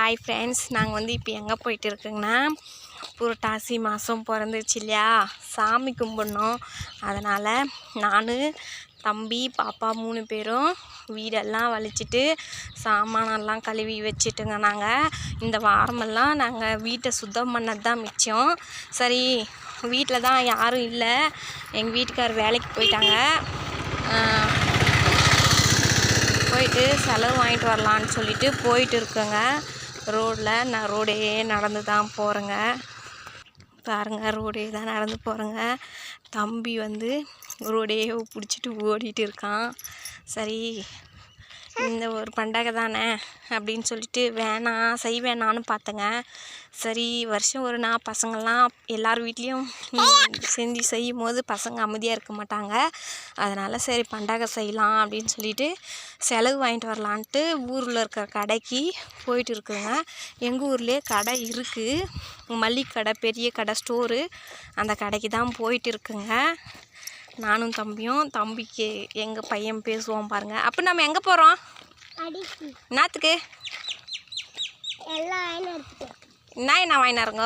Hi friends நாங்கள் வந்து இப்போ எங்கே போயிட்டு இருக்கோங்கன்னா புரட்டாசி மாதம் பிறந்துருச்சு இல்லையா? சாமி கும்பிடணும். அதனால் நான் தம்பி பாப்பா மூணு பேரும் வீடெல்லாம் வலிச்சிட்டு சாமானெல்லாம் கழுவி வச்சுட்டுங்க நாங்கள் இந்த வாரமெல்லாம் நாங்கள் வீட்டை சுத்தம் பண்ணது தான் மிச்சம். சரி வீட்டில் தான் யாரும் இல்லை. எங்கள் வீட்டுக்கார் வேலைக்கு போயிட்டாங்க. போயிட்டு செலவு வாங்கிட்டு வரலான்னு சொல்லிட்டு போயிட்டு இருக்கோங்க ரோடில் நான் ரோடே நடந்து தான் போகிறேங்க பாருங்கள் ரோடே தான் நடந்து போகிறேங்க தம்பி வந்து ரோடே பிடிச்சிட்டு ஓடிட்டு இருக்கான். சரி இந்த ஒரு பண்டகை தானே அப்படின்னு சொல்லிட்டு வேணாம் செய் வேணான்னு பார்த்தேங்க. சரி வருஷம் ஒரு நாள் பசங்கள்லாம் எல்லார் வீட்லேயும் செஞ்சு செய்யும் போது பசங்க அமைதியாக இருக்க மாட்டாங்க. அதனால் சரி பண்டகை செய்யலாம் அப்படின்னு சொல்லிட்டு செலவு வாங்கிட்டு வரலான்ட்டு ஊரில் இருக்கிற கடைக்கு போயிட்டு இருக்குங்க எங்கள் ஊர்லேயே கடை இருக்குது மல்லிகை கடை பெரிய கடை ஸ்டோரு அந்த கடைக்கு தான் போயிட்டு இருக்குங்க. நானும் தம்பியும் தம்பிக்கு எங்கள் பையன் பேசுவோம் பாருங்கள் அப்போ நம்ம எங்கே போகிறோம் ஆயிரம் எடுத்துட்டேன் என்ன என்ன வாங்கினாருங்க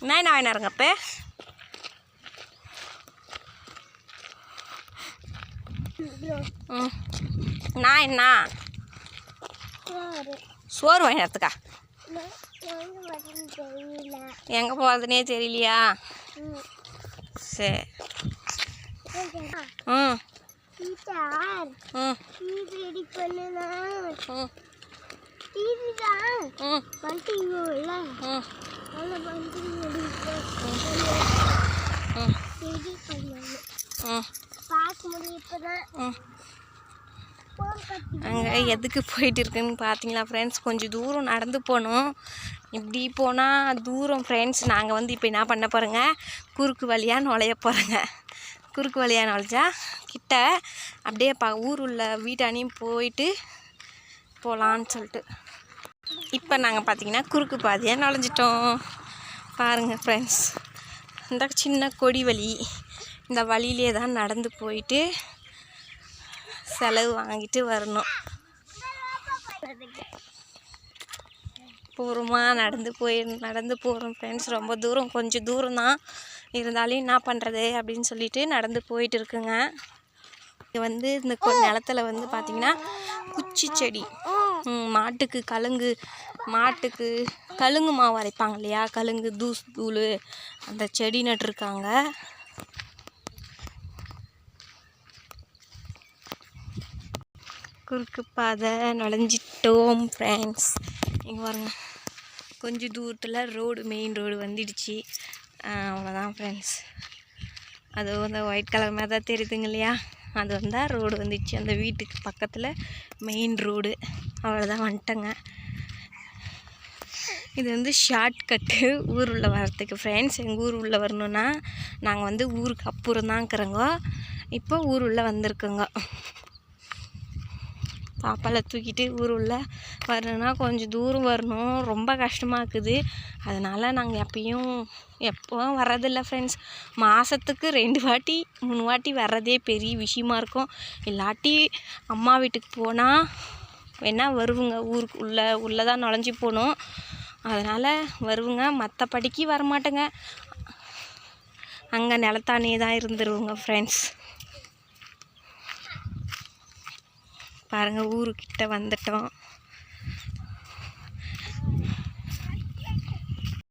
என்ன என்ன வாங்கினாருங்க அப்போ? ம். நான் என்ன? சோறு. நான் எங்க போகிறதுனே தெரியலையா? சரி? ம். அங்கே எதுக்கு போயிட்டு இருக்குன்னு பார்த்தீங்களா ஃப்ரெண்ட்ஸ் கொஞ்சம் தூரம் நடந்து போகணும். இப்படி போனால் தூரம் ஃப்ரெண்ட்ஸ் நாங்கள் வந்து இப்போ என்ன பண்ண போகிறோங்க குறுக்கு வழியாக நுழைய போகிறோங்க குறுக்கு வழியாக நுழைஞ்சா கிட்ட அப்படியே ப ஊர் உள்ள வீட்டானையும் போயிட்டு போகலான்னு சொல்லிட்டு. இப்போ நாங்கள் பார்த்தீங்கன்னா குறுக்கு பாதையாக நுழைஞ்சிட்டோம். பாருங்கள் ஃப்ரெண்ட்ஸ் இந்த சின்ன கொடி வழி இந்த வழியிலே தான் நடந்து போயிட்டு செலவு வாங்கிட்டு வரணும். பூர்வமாக நடந்து போய் நடந்து போகிறோம் ஃப்ரெண்ட்ஸ் ரொம்ப தூரம் கொஞ்சம் தூரம் தான் இருந்தாலும் என்ன பண்ணுறது அப்படின்னு சொல்லிட்டு நடந்து போயிட்டு இருக்குங்க இங்கே வந்து இந்த கொ நிலத்துல வந்து பார்த்திங்கன்னா குச்சி செடி. மாட்டுக்கு கழுங்கு மாட்டுக்கு கழுங்கு மாவு அரைப்பாங்க இல்லையா? கழுங்கு தூஸ் தூள் அந்த செடி நட்டுருக்காங்க. குறுக்கு பாதை நுழைஞ்சிட்டோம் ஃப்ரெண்ட்ஸ் இங்கே பாருங்க. கொஞ்சம் தூரத்தில் ரோடு மெயின் ரோடு வந்துடுச்சு. அவ்வளோதான் ஃப்ரெண்ட்ஸ் அது அந்த ஒயிட் கலர் மாதிரி தான் தெரியுதுங்க இல்லையா? அது வந்தால் ரோடு வந்துடுச்சு அந்த வீட்டுக்கு பக்கத்தில் மெயின் ரோடு அவ்வளோதான் வந்துட்டேங்க. இது வந்து ஷார்ட்கட்டு ஊர் உள்ளே வரத்துக்கு ஃப்ரெண்ட்ஸ் எங்கள் ஊர் உள்ளே வரணுன்னா நாங்கள் வந்து ஊருக்கு அப்புறம் தான் இருக்கிறோங்க இப்போ ஊர் உள்ளே வந்திருக்கோங்க. பாப்பாவில் தூக்கிட்டு ஊர் உள்ள வரணும்னா கொஞ்சம் தூரம் வரணும். ரொம்ப கஷ்டமாக இருக்குது. அதனால் நாங்கள் எப்பயும் எப்போவும் வர்றதில்ல ஃப்ரெண்ட்ஸ் மாதத்துக்கு ரெண்டு வாட்டி மூணு வாட்டி வர்றதே பெரிய விஷயமா இருக்கும். இல்லாட்டி அம்மா வீட்டுக்கு போனால் வேணால் வருவோங்க. ஊருக்கு உள்ளே உள்ளே தான் நுழைஞ்சி போகணும். அதனால் வருவோங்க. மற்றபடிக்கு வரமாட்டேங்க. அங்கே நிலத்தானே தான் இருந்துருவோங்க ஃப்ரெண்ட்ஸ் பாருங்கள் ஊருக்கிட்ட வந்துட்டோம்.